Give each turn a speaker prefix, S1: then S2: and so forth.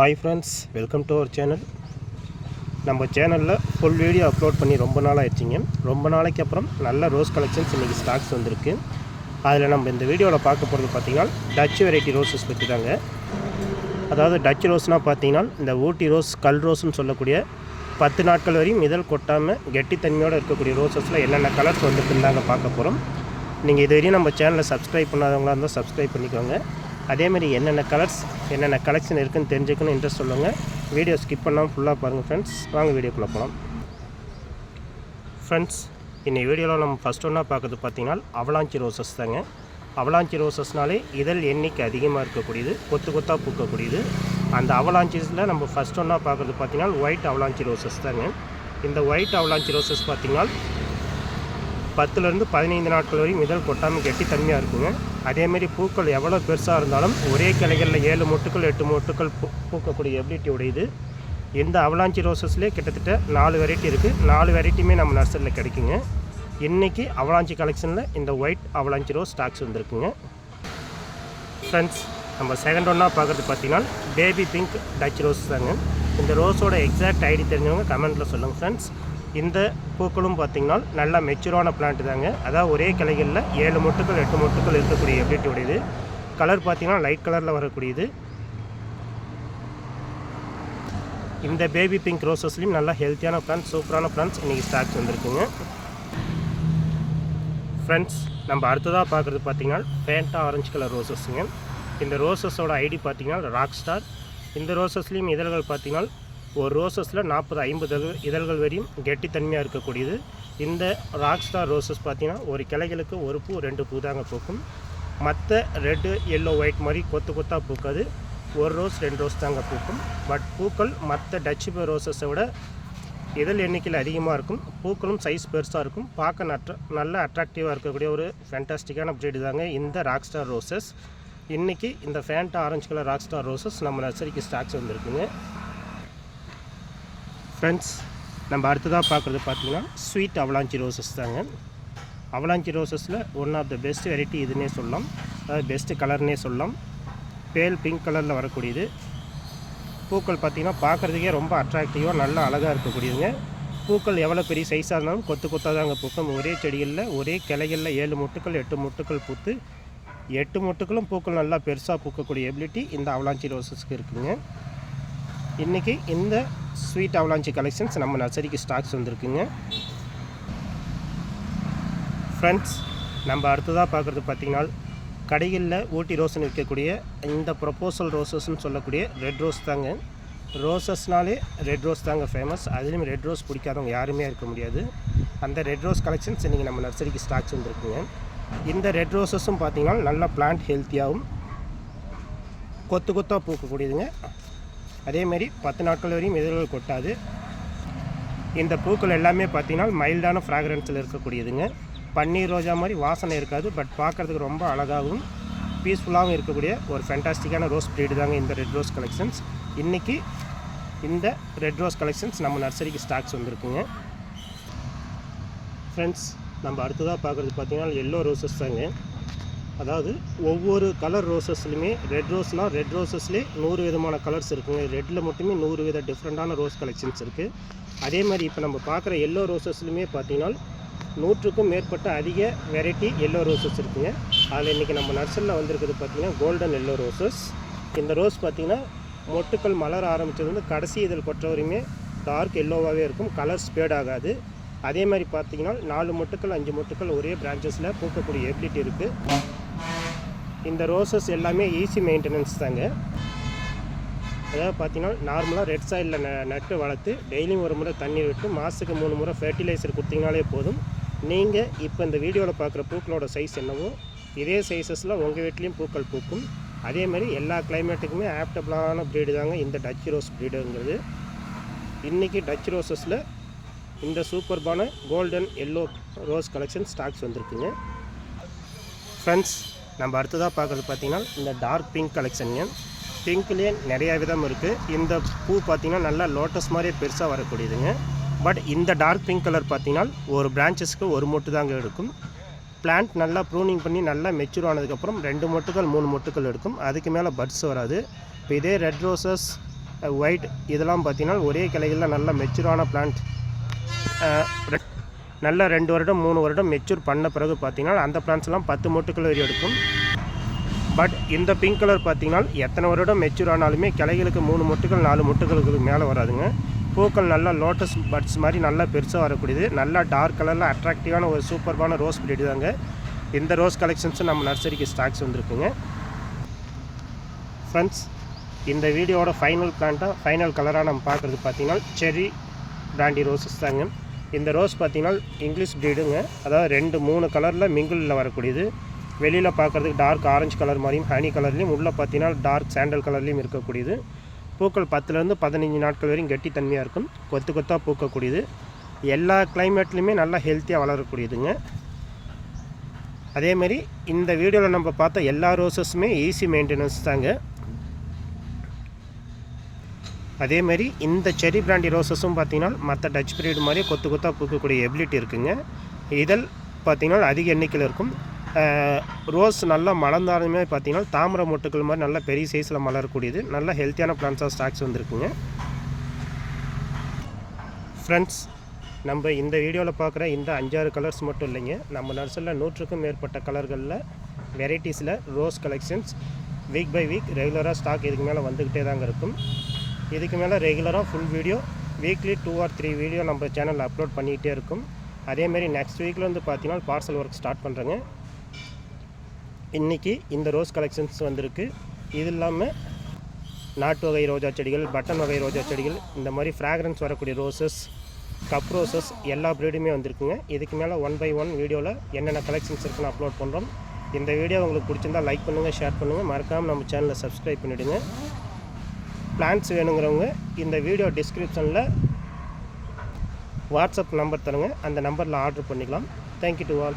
S1: Hi friends welcome to our channel நம்ம சேனலில் full video upload பண்ணி ரொம்ப நாள் ஆயிடுச்சிங்க ரொம்ப நாளைக்கு அப்புறம் நல்ல ரோஸ் கலெக்ஷன்ஸ் இன்றைக்கி ஸ்டாக்ஸ் வந்திருக்கு. அதில் நம்ம இந்த வீடியோவில் பார்க்க போகிறது பார்த்திங்கன்னா டச் வெரைட்டி ரோஸஸ் பற்றி தாங்க அதாவது டச் ரோஸ்னால் பார்த்தீங்கன்னா இந்த ஊட்டி ரோஸ் கல் ரோஸ்னு சொல்லக்கூடிய பத்து நாட்கள் வரையும் இதழ் கொட்டாமல் கெட்டித்தன்மையோடு இருக்கக்கூடிய ரோஸஸில் என்னென்ன கலர்ஸ் வந்துருக்குன்னு தாங்க பார்க்க போகிறோம் நீங்கள் இது வரையும் நம்ம சேனலை சப்ஸ்கிரைப் பண்ணாதவங்களா இருந்தால் சப்ஸ்கிரைப் பண்ணிக்கோங்க. அதேமாதிரி என்னென்ன கலர்ஸ் என்னென்ன கலெக்ஷன் இருக்குதுன்னு தெரிஞ்சுக்கணும் இன்ட்ரெஸ்ட் சொல்லுங்கள் வீடியோ ஸ்கிப் பண்ணாமல் ஃபுல்லாக பாருங்கள் ஃப்ரெண்ட்ஸ் வாங்க வீடியோக்குள்ளே போகலாம் ஃப்ரெண்ட்ஸ் இன்னைக்கு வீடியோவில் நம்ம ஃபஸ்ட் ஒன்றா பார்க்குறது பார்த்தீங்கன்னா அவலாஞ்சி ரோசஸ் தாங்க. அவலாஞ்சி ரோசஸ்னாலே இதழ் எண்ணிக்கை அதிகமாக இருக்கக்கூடியது கொத்து கொத்தாக பூக்கக்கூடியது. அந்த அவலாஞ்சிஸில் நம்ம ஃபஸ்ட் ஒன்றா பார்க்குறது பார்த்தீங்கன்னா ஒயிட் அவலாஞ்சி ரோசஸ் தாங்க. இந்த ஒயிட் அவலாஞ்சி ரோசஸ் பார்த்தீங்கன்னா பத்துலேருந்து பதினைந்து நாட்கள் வரையும் இதழ் கொட்டாமல் கெட்டி தன்மையாக இருக்குங்க அதேமாரி பூக்கள் எவ்வளோ பெருசாக இருந்தாலும் ஒரே கிளைகளில் ஏழு மொட்டுக்கள் எட்டு மொட்டுக்கள் பூ பூக்கக்கூடிய எபிலிட்டி உடையுது. இந்த அவலாஞ்சி ரோசஸ்லேயே கிட்டத்தட்ட நாலு வெரைட்டி இருக்குது நாலு வெரைட்டியுமே நம்ம நர்சரியில் கிடைக்குங்க. இன்றைக்கி அவலாஞ்சி கலெக்ஷனில் இந்த ஒயிட் அவலாஞ்சி ரோஸ் ஸ்டாக்ஸ் வந்திருக்குங்க. ஃப்ரெண்ட்ஸ் நம்ம செகண்ட் ஒன்னாக பார்க்குறது பார்த்தீங்கன்னா பேபி பிங்க் டச் ரோஸ் தாங்க. இந்த ரோஸோட எக்ஸாக்ட் ஐடி தெரிஞ்சவங்க கமெண்ட்டில் சொல்லுங்கள் ஃப்ரெண்ட்ஸ் இந்த பூக்களும் பார்த்திங்கன்னா நல்லா மெச்சூரான பிளான்ட் தாங்க. அதாவது ஒரே கிளைகளில் ஏழு மொட்டுக்கள் எட்டு மொட்டுக்கள் இருக்கக்கூடிய எப்படி உடையது. கலர் பார்த்திங்கன்னா லைட் கலரில் வரக்கூடியது. இந்த பேபி பிங்க் ரோசஸ்லேயும் நல்லா ஹெல்த்தியான பிளான்ஸ் சூப்பரான பிளான்ஸ் இன்றைக்கி ஸ்டாக்ஸ் வந்திருக்குங்க. ஃப்ரெண்ட்ஸ் நம்ம அடுத்ததாக பார்க்குறது பார்த்திங்கன்னா ஃபேண்டா ஆரஞ்சு கலர் ரோசஸ்ங்க இந்த ரோசஸோட ஐடி பார்த்தீங்கன்னா ராக் ஸ்டார் இந்த ரோசஸ்லேயும் இதழ்கள் பார்த்தீங்கன்னா ஒரு ரோசஸில் நாற்பது ஐம்பது இதழ்கள் வரையும் கெட்டித்தன்மையாக இருக்கக்கூடியது. இந்த ராக் ஸ்டார் ரோசஸ் பார்த்திங்கன்னா ஒரு கிளைகளுக்கு ஒரு பூ ரெண்டு பூ தாங்க பூக்கும். மற்ற ரெட்டு எல்லோ ஒயிட் மாதிரி கொத்து கொத்தாக பூக்காது. ஒரு ரோஸ் ரெண்டு ரோஸ் தாங்க பூக்கும். பட் பூக்கள் மற்ற டச் ரோசஸை விட இதழ் எண்ணிக்கையில் அதிகமாக இருக்கும். பூக்களும் சைஸ் பெருசாக இருக்கும். பார்க்க நற்ற நல்ல அட்ராக்டிவாக இருக்கக்கூடிய ஒரு ஃபேண்டாஸ்டிக்கான ப்ரீடு தாங்க இந்த ராக் ஸ்டார் ரோசஸ் இன்றைக்கி இந்த Fanta orange colour rock star roses நம்ம நர்சரிக்கு ஸ்டாக்ஸ் வந்துருக்குங்க. ஃப்ரெண்ட்ஸ் நம்ம அடுத்ததாக பார்க்குறது பார்த்தீங்கன்னா ஸ்வீட் அவலாஞ்சி ரோசஸ் தாங்க. Avalanche ரோசஸில் one of the best variety இதுன்னே சொல்லலாம். அதாவது பெஸ்ட்டு கலர்னே சொல்லலாம். பேல் பிங்க் கலரில் வரக்கூடியது. பூக்கள் பார்த்திங்கன்னா பார்க்குறதுக்கே ரொம்ப அட்ராக்டிவாக நல்லா அழகாக இருக்கக்கூடியதுங்க. பூக்கள் எவ்வளோ பெரிய சைஸாக இருந்தாலும் கொத்து கொத்தாக தாங்க பூக்கும். ஒரே செடிகளில் ஒரே கிளைகளில் ஏழு முட்டுக்கள் எட்டு முட்டுக்கள் பூத்து எட்டு முட்டுக்களும் பூக்கள் நல்லா பெருசாக பூக்கக்கூடிய எபிலிட்டி இந்த அவலாஞ்சி ரோசஸ்க்கு இருக்குதுங்க இன்றைக்கி இந்த ஸ்வீட் அவலாஞ்சி கலெக்ஷன்ஸ் நம்ம நர்சரிக்கு ஸ்டாக்ஸ் வந்திருக்குங்க. ஃப்ரெண்ட்ஸ் நம்ம அடுத்ததாக பார்க்குறது பார்த்திங்கன்னா கடைகளில் ஊட்டி ரோஸ்னு விற்கக்கூடிய இந்த ப்ரொப்போசல் ரோசஸ்ன்னு சொல்லக்கூடிய ரெட் ரோஸ் தாங்க. ரோசஸ்னாலே ரெட் ரோஸ் தாங்க ஃபேமஸ் அதுலேயும் ரெட் ரோஸ் பிடிக்காதவங்க யாருமே இருக்க முடியாது. அந்த ரெட் ரோஸ் கலெக்ஷன்ஸ் இன்றைக்கி நம்ம நர்சரிக்கு ஸ்டாக்ஸ் வந்துருக்குங்க. இந்த ரெட் ரோசஸும் பார்த்திங்கன்னா நல்லா பிளான்ட் ஹெல்த்தியாகவும் கொத்து கொத்தாக பூக்கக்கூடியதுங்க. அதேமாரி பத்து நாட்கள் வரையும் இதழ்கள் கொட்டாது. இந்த பூக்கள் எல்லாமே பார்த்திங்கன்னா மைல்டான ஃப்ராக்ரன்ஸில் இருக்கக்கூடியதுங்க. பன்னீர் ரோஜா மாதிரி வாசனை இருக்காது பட் பார்க்குறதுக்கு ரொம்ப அழகாகவும் பீஸ்ஃபுல்லாகவும் இருக்கக்கூடிய ஒரு ஃபேண்டாஸ்டிக்கான ரோஸ் ப்ரீடு தாங்க இந்த ரெட் ரோஸ் கலெக்ஷன்ஸ் இன்றைக்கி இந்த ரெட் ரோஸ் கலெக்ஷன்ஸ் நம்ம நர்சரிக்கு ஸ்டாக்ஸ் வந்திருக்குங்க. ஃப்ரெண்ட்ஸ் நம்ம அடுத்ததாக பார்க்குறது பார்த்திங்கன்னா எல்லோ ரோசஸ் தாங்க. அதாவது ஒவ்வொரு கலர் ரோசஸ்லையுமே ரெட் ரோஸ்னால் ரெட் ரோசஸ்லேயே நூறு விதமான கலர்ஸ் இருக்குங்க. ரெட்டில் மட்டுமே நூறு வித டிஃப்ரெண்ட்டான ரோஸ் கலெக்ஷன்ஸ் இருக்குது அதே மாதிரி இப்போ நம்ம பார்க்குற எல்லோ ரோசஸ்லையுமே பார்த்தீங்கன்னா நூற்றுக்கும் மேற்பட்ட அதிக வெரைட்டி எல்லோ ரோசஸ் இருக்குங்க. அதில் இன்றைக்கி நம்ம நர்சரியில் வந்திருக்குது பார்த்திங்கன்னா கோல்டன் எல்லோ ரோசஸ் இந்த ரோஸ் பார்த்திங்கன்னா மொட்டுக்கள் மலர ஆரம்பித்ததுலேருந்து கடைசி இதழ் கொற்ற வரையுமே டார்க் எல்லோவாகவே இருக்கும். கலர் ஸ்பேட் ஆகாது. அதே மாதிரி பார்த்தீங்கன்னா நாலு மொட்டுக்கள் அஞ்சு மொட்டுக்கள் ஒரே பிரான்ச்சஸில் பூக்கக்கூடிய எபிலிட்டி இருக்குது இந்த ரோசஸ் எல்லாமே ஈஸி மெயின்டெனன்ஸ் தாங்க. அதாவது பார்த்தீங்கன்னா நார்மலாக ரெட் சைடில் ந நட்டு வளர்த்து டெய்லியும் ஒரு முறை தண்ணி விட்டு மாதத்துக்கு மூணு முறை ஃபெர்டிலைசர் கொடுத்தீங்கனாலே போதும். நீங்கள் இப்போ இந்த வீடியோவில் பார்க்குற பூக்களோட சைஸ் என்னவோ இதே சைஸஸில் உங்கள் வீட்லேயும் பூக்கள் பூக்கும். அதே மாதிரி எல்லா கிளைமேட்டுக்குமே ஆப்டபிளான ப்ரீடு தாங்க இந்த டச் ரோஸ் ப்ரீடுங்கிறது இன்றைக்கி டச் ரோசஸில் இந்த சூப்பர்பான golden yellow rose collection stocks வந்திருக்குங்க. ஃப்ரெண்ட்ஸ் நம்ம அடுத்ததாக பார்க்குறது பார்த்திங்கன்னா இந்த டார்க் பிங்க் கலெக்ஷனுங்க பிங்க்லேயே நிறையா விதம் இருக்குது இந்த பூ பார்த்திங்கன்னா நல்லா லோட்டஸ் மாதிரியே பெருசாக வரக்கூடியதுங்க. பட் இந்த டார்க் பிங்க் கலர் பார்த்திங்கன்னா ஒரு பிரான்ச்சஸ்க்கு ஒரு மொட்டு தாங்க எடுக்கும். பிளான்ட் நல்லா ப்ரூனிங் பண்ணி நல்லா மெச்சூர் ஆனதுக்கப்புறம் ரெண்டு மொட்டுக்கள் மூணு மொட்டுக்கள் எடுக்கும். அதுக்கு மேலே பட்ஸ் வராது. இப்போ இதே ரெட் ரோசஸ் ஒயிட் இதெல்லாம் பார்த்தீங்கன்னா ஒரே கிளைகளில் நல்லா மெச்சூரான பிளான்ட் நல்ல ரெண்டு வருடம் மூணு வருடம் மெச்சூர் பண்ண பிறகு பார்த்தீங்கன்னா அந்த பிளான்ஸ்லாம் பத்து மூட்டுக்கள் வரை எடுக்கும். பட் இந்த பிங்க் கலர் பார்த்தீங்கன்னா எத்தனை வருடம் மெச்சூர் ஆனாலுமே கிளைகளுக்கு மூணு மொட்டுகள் நாலு மொட்டுகளுக்கு மேலே வராதுங்க. பூக்கள் நல்லா லோட்டஸ் பட்ஸ் மாதிரி நல்லா பெருசாக வரக்கூடியது. நல்லா டார்க் கலரில் அட்ராக்டிவான ஒரு சூப்பர்பான ரோஸ் பிரீடு தாங்க. இந்த ரோஸ் கலெக்ஷன்ஸும் நம்ம நர்சரிக்கு ஸ்டாக்ஸ் வந்துருக்குங்க. ஃப்ரெண்ட்ஸ் இந்த வீடியோவோட ஃபைனல் பிளான்ட்டாக ஃபைனல் கலராக நம்ம பார்க்குறது பார்த்தீங்கன்னா செரி பிராண்டி ரோசஸ் தாங்க. இந்த ரோஸ் பார்த்தீங்கன்னா இங்கிலீஷ் ப்ரீடுங்க. அதாவது ரெண்டு மூணு கலரில் மிங்கிளில் வரக்கூடியது. வெளியில் பார்க்குறதுக்கு டார்க் ஆரஞ்சு கலர் மாதிரியும் ஹனி கலர்லேயும் உள்ளே பார்த்தீங்கன்னா டார்க் சாண்டல் கலர்லேயும் இருக்கக்கூடியது. பூக்கள் பத்துலேருந்து பதினஞ்சு நாட்கள் வரையும் கெட்டித்தன்மையாக இருக்கும். கொத்து கொத்தாக பூக்கக்கூடியது. எல்லா கிளைமேட்லேயுமே நல்லா ஹெல்த்தியாக வளரக்கூடியதுங்க. அதேமாரி இந்த வீடியோவில் நம்ம பார்த்த எல்லா ரோசஸுமே ஈஸி மெயின்டெனன்ஸ் தாங்க. அதேமாரி இந்த செரி பிராண்டி ரோசஸும் பார்த்தீங்கன்னா மற்ற டச் பிரீடு மாதிரி கொத்து கொத்தாக பூக்கக்கூடிய எபிலிட்டி இருக்குங்க. இதழ் பார்த்தீங்கன்னா அதிக எண்ணிக்கையில் இருக்கும். ரோஸ் நல்லா மலர்ந்தாலுமே பார்த்தீங்கன்னா தாமரை மொட்டுக்கள் மாதிரி நல்ல பெரிய சைஸில் மலரக்கூடியது. நல்ல ஹெல்த்தியான பிளான்ஸாக ஸ்டாக்ஸ் வந்திருக்குங்க. ஃப்ரெண்ட்ஸ் நம்ம இந்த வீடியோவில் பார்க்குற இந்த அஞ்சாறு கலர்ஸ் மட்டும் இல்லைங்க. நம்ம நர்சரியில் நூற்றுக்கும் மேற்பட்ட கலர்களில் வெரைட்டிஸில் rose collections week by week ரெகுலராக ஸ்டாக் இதுக்கு மேலே வந்துக்கிட்டே தாங்க இருக்கும். இதுக்கு மேலே ரெகுலராக full video weekly two or three video நம்ம சேனலில் அப்லோட் பண்ணிகிட்டே இருக்கும். அதேமாரி நெக்ஸ்ட் வீக்கில் வந்து பார்த்தீங்கன்னா பார்சல் ஒர்க் ஸ்டார்ட் பண்ணுறேங்க இன்றைக்கி இந்த ரோஸ் கலெக்ஷன்ஸ் வந்திருக்கு. இது இல்லாமல் நாட்டு வகை ரோஜா செடிகள் பட்டன் வகை ரோஜா செடிகள் இந்த மாதிரி ஃப்ராக்ரன்ஸ் வரக்கூடிய ரோசஸ் கப் ரோசஸ் எல்லா ப்ரீடுமே வந்திருக்குங்க. இதுக்கு மேலே ஒன் பை ஒன் வீடியோவில் என்னென்ன கலெக்ஷன்ஸ் இருக்குன்னு அப்லோட் பண்ணுறோம் இந்த வீடியோ உங்களுக்கு பிடிச்சிருந்தா லைக் பண்ணுங்கள் ஷேர் பண்ணுங்கள் மறக்காமல் நம்ம சேனலை சப்ஸ்கிரைப் பண்ணிவிடுங்க பிளான்ஸ் வேணுங்கிறவங்க இந்த வீடியோ டிஸ்கிரிப்ஷனில் வாட்ஸ்அப் நம்பர் தருங்க. அந்த நம்பரில் ஆர்டர் பண்ணிக்கலாம். Thank you to all